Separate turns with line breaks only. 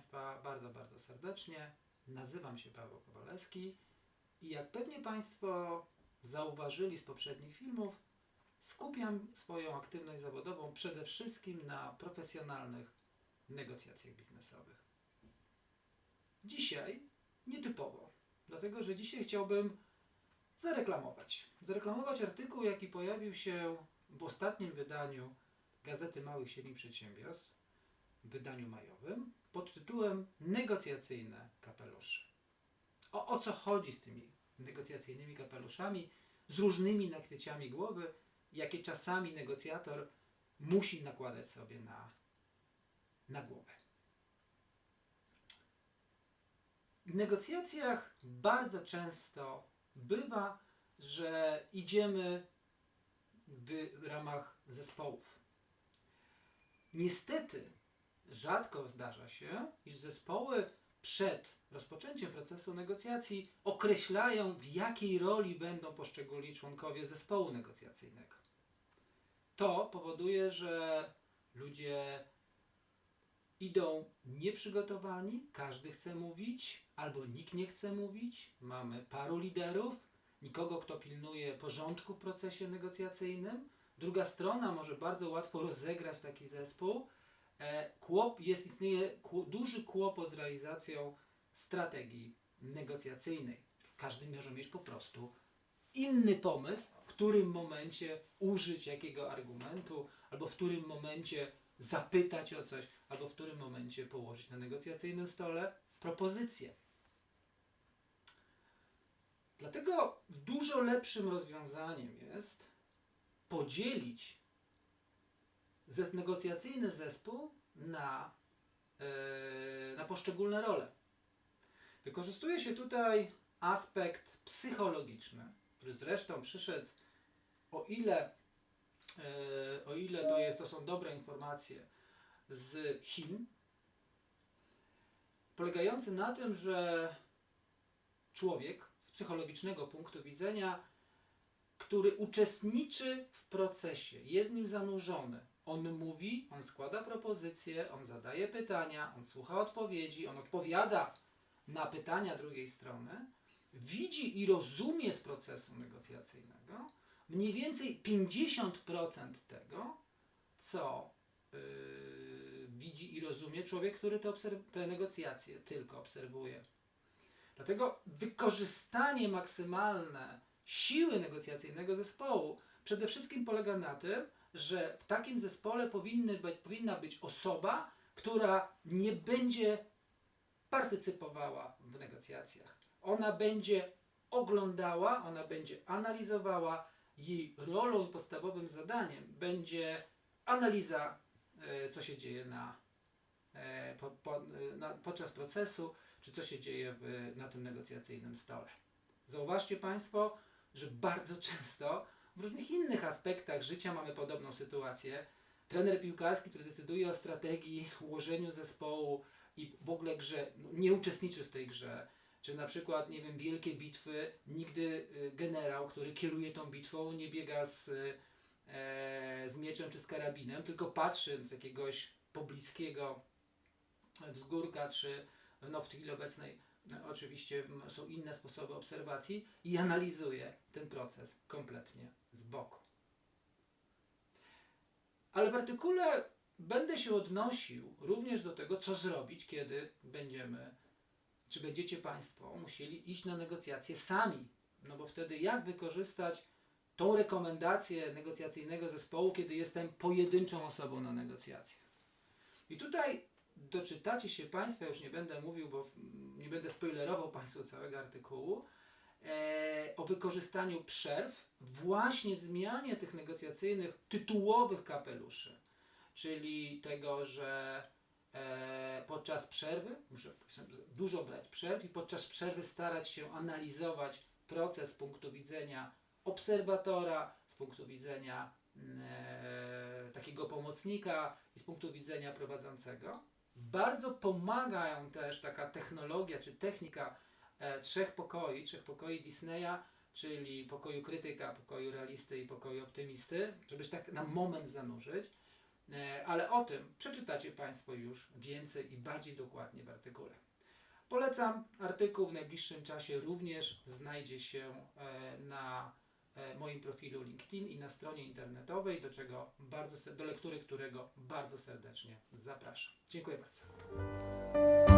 Państwa bardzo, bardzo serdecznie. Nazywam się Paweł Kowalewski i jak pewnie Państwo zauważyli z poprzednich filmów, skupiam swoją aktywność zawodową przede wszystkim na profesjonalnych negocjacjach biznesowych. Dzisiaj nietypowo, dlatego że dzisiaj chciałbym zareklamować. Zareklamować artykuł, jaki pojawił się w ostatnim wydaniu Gazety Małych i Średnich Przedsiębiorstw, wydaniu majowym, pod tytułem Negocjacyjne kapelusze. O, o co chodzi z tymi negocjacyjnymi kapeluszami, z różnymi nakryciami głowy, jakie czasami negocjator musi nakładać sobie na, na głowę. W negocjacjach bardzo często bywa, że idziemy w ramach zespołów. Niestety, rzadko zdarza się, iż zespoły przed rozpoczęciem procesu negocjacji określają, w jakiej roli będą poszczególni członkowie zespołu negocjacyjnego. To powoduje, że ludzie idą nieprzygotowani, każdy chce mówić, albo nikt nie chce mówić. Mamy paru liderów, nikogo, kto pilnuje porządku w procesie negocjacyjnym. Druga strona może bardzo łatwo rozegrać taki zespół. E, Kłop, jest, istnieje duży kłopot z realizacją strategii negocjacyjnej. Każdy może mieć po prostu inny pomysł, w którym momencie użyć jakiego argumentu, albo w którym momencie zapytać o coś, albo w którym momencie położyć na negocjacyjnym stole propozycję. Dlatego dużo lepszym rozwiązaniem jest podzielić zes- negocjacyjny zespół na, yy, na poszczególne role. Wykorzystuje się tutaj aspekt psychologiczny, który zresztą przyszedł, o ile, yy, o ile to, jest, to są dobre informacje, z Chin, polegający na tym, że człowiek z psychologicznego punktu widzenia, który uczestniczy w procesie, jest nim zanurzony. On mówi, on składa propozycje, on zadaje pytania, on słucha odpowiedzi, on odpowiada na pytania drugiej strony, widzi i rozumie z procesu negocjacyjnego mniej więcej 50% tego, co yy, widzi i rozumie człowiek, który te, te negocjacje tylko obserwuje. Dlatego wykorzystanie maksymalne siły negocjacyjnego zespołu przede wszystkim polega na tym, że w takim zespole powinny być, powinna być osoba, która nie będzie partycypowała w negocjacjach. Ona będzie oglądała, ona będzie analizowała, jej rolą i podstawowym zadaniem będzie analiza, e, co się dzieje na, e, po, po, na, podczas procesu, czy co się dzieje w, na tym negocjacyjnym stole. Zauważcie Państwo, że bardzo często w różnych innych aspektach życia mamy podobną sytuację. Trener piłkarski, który decyduje o strategii, ułożeniu zespołu i w ogóle grze, no, nie uczestniczy w tej grze. Czy na przykład, nie wiem, wielkie bitwy, nigdy y, generał, który kieruje tą bitwą, nie biega z, y, e, z mieczem czy z karabinem, tylko patrzy z jakiegoś pobliskiego wzgórka, czy no, w chwili obecnej no, oczywiście są inne sposoby obserwacji i analizuje ten proces kompletnie z boku. Ale w artykule będę się odnosił również do tego, co zrobić, kiedy będziemy, czy będziecie Państwo musieli iść na negocjacje sami. No bo wtedy jak wykorzystać tą rekomendację negocjacyjnego zespołu, kiedy jestem pojedynczą osobą na negocjacjach. I tutaj doczytacie się Państwo, już nie będę mówił, bo nie będę spoilerował Państwu całego artykułu, e, o wykorzystaniu przerw, właśnie zmianie tych negocjacyjnych tytułowych kapeluszy, czyli tego, że e, podczas przerwy, muszę dużo brać przerw i podczas przerwy starać się analizować proces z punktu widzenia obserwatora, z punktu widzenia e, takiego pomocnika i z punktu widzenia prowadzącego. Bardzo pomagają też taka technologia czy technika e, trzech pokoi, trzech pokoi Disneya, czyli pokoju krytyka, pokoju realisty i pokoju optymisty, żeby się tak na moment zanurzyć. E, Ale o tym przeczytacie Państwo już więcej i bardziej dokładnie w artykule. Polecam artykuł w najbliższym czasie również znajdzie się e, na moim profilu LinkedIn i na stronie internetowej, do czego bardzo, do lektury którego bardzo serdecznie zapraszam. Dziękuję bardzo.